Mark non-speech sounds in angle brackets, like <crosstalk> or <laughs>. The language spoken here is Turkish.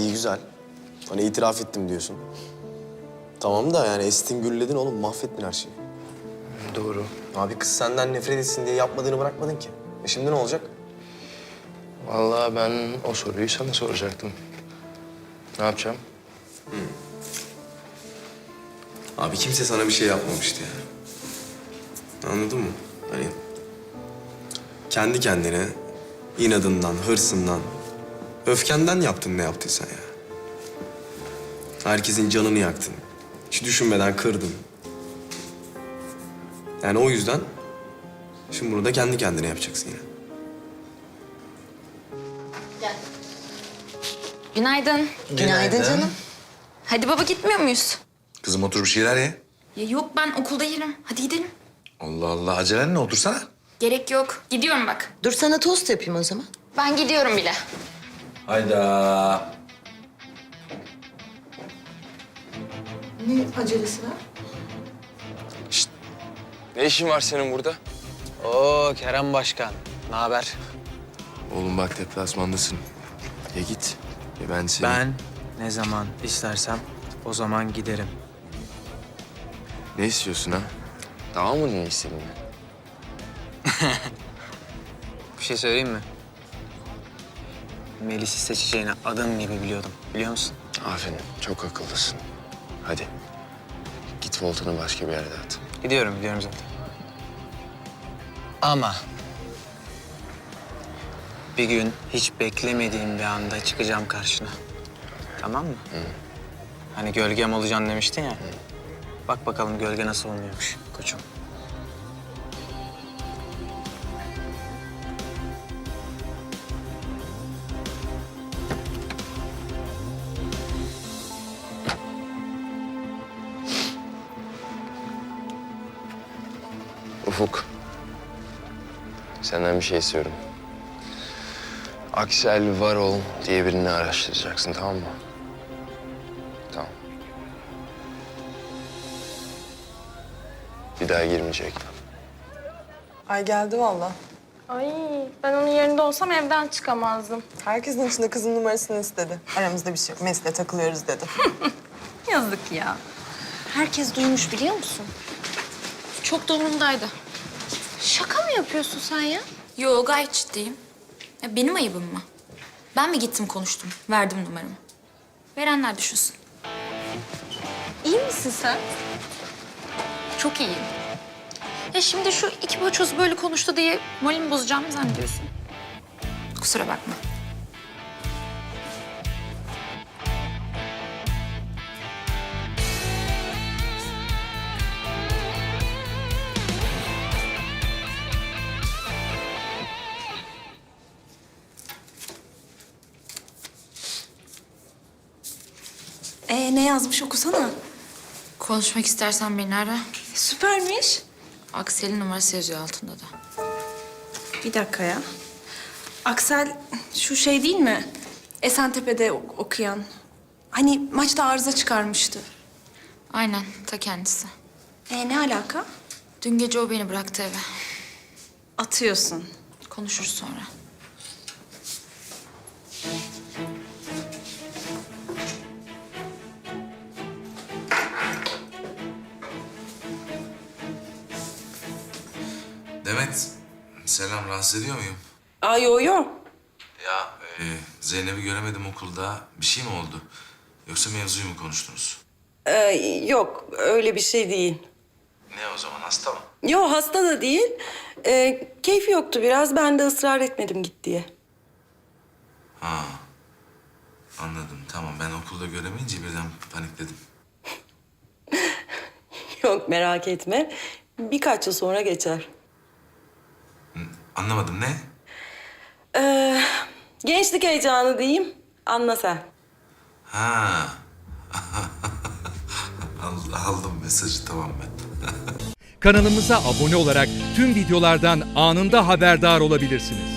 İyi güzel. Hani itiraf ettim diyorsun. Tamam da yani estin gülledin oğlum mahvettin her şeyi. Doğru. Abi kız senden nefret etsin diye yapmadığını bırakmadın ki. E şimdi ne olacak? Vallahi ben o soruyu sana soracaktım. Ne yapacağım? Abi kimse sana bir şey yapmamıştı ya. Anladın mı? Hani kendi kendine inadından, hırsından, öfkenden yaptın ne yaptıysan ya. Herkesin canını yaktın. Hiç düşünmeden kırdın. Yani o yüzden şimdi bunu da kendi kendine yapacaksın yine. Günaydın. Günaydın canım. Hadi baba gitmiyor muyuz? Kızım otur bir şeyler ye. Ya yok ben okulda yerim. Hadi gidelim. Allah Allah acelen ne otursana. Gerek yok. Gidiyorum bak. Dur sana tost yapayım o zaman. Ben gidiyorum bile. Hayda. Ne acelesi var? Ne işin var senin burada? Oo Kerem Başkan. Ne haber? Oğlum bak deplasmandasın. Ya git ya ben seni... Ben ne zaman istersem o zaman giderim. Ne istiyorsun ha? Tamam mı ne istediğini? <laughs> Bir şey söyleyeyim mi? Melis'i seçeceğini adım gibi biliyordum. Biliyor musun? Aferin çok akıllısın. Hadi git voltunu başka bir yerde at. Gidiyorum, gidiyorum zaten. Ama bir gün hiç beklemediğim bir anda çıkacağım karşına. Tamam mı? Hani gölgem olacaksın demiştin ya. Bak bakalım gölge nasıl oluyormuş koçum. Ufuk. Senden bir şey istiyorum. Aksel Varol diye birini araştıracaksın tamam mı? Tamam. Bir daha girmeyecek. Ay geldi valla. Ay ben onun yerinde olsam evden çıkamazdım. Herkesin içinde kızın numarasını istedi. Aramızda bir şey yok. Mesle takılıyoruz dedi. <laughs> Yazık ya. Herkes duymuş biliyor musun? Çok da umurumdaydı. Şaka mı yapıyorsun sen ya? Yo gayet ciddiyim. Ya benim ayıbım mı? Ben mi gittim konuştum, verdim numaramı? Verenler düşünsün. İyi misin sen? Çok iyiyim. Ya şimdi şu iki boçoz böyle konuştu diye moralimi bozacağımı zannediyorsun. Kusura bakma. Ee ne yazmış okusana. Konuşmak istersen beni ara. Süpermiş. Aksel'in numarası yazıyor altında da. Bir dakika ya. Aksel şu şey değil mi? Esentepe'de ok- okuyan. Hani maçta arıza çıkarmıştı. Aynen, ta kendisi. Ee ne alaka? Dün gece o beni bıraktı eve. Atıyorsun. Konuşuruz sonra. Demet selam rahatsız ediyor muyum? Ay yo yo. Ya e, Zeynep'i göremedim okulda. Bir şey mi oldu? Yoksa mevzuyu mu konuştunuz? Ee, yok öyle bir şey değil. Ne o zaman hasta mı? Yo hasta da değil. Ee, keyfi yoktu biraz. Ben de ısrar etmedim git diye. Ha anladım tamam ben okulda göremeyince birden panikledim. <laughs> Yok merak etme. Birkaç yıl sonra geçer. Anlamadım ne? Ee, gençlik heyecanı diyeyim. Anla sen. Ha. <laughs> Al- Aldım mesajı tamam ben. <laughs> Kanalımıza abone olarak tüm videolardan anında haberdar olabilirsiniz.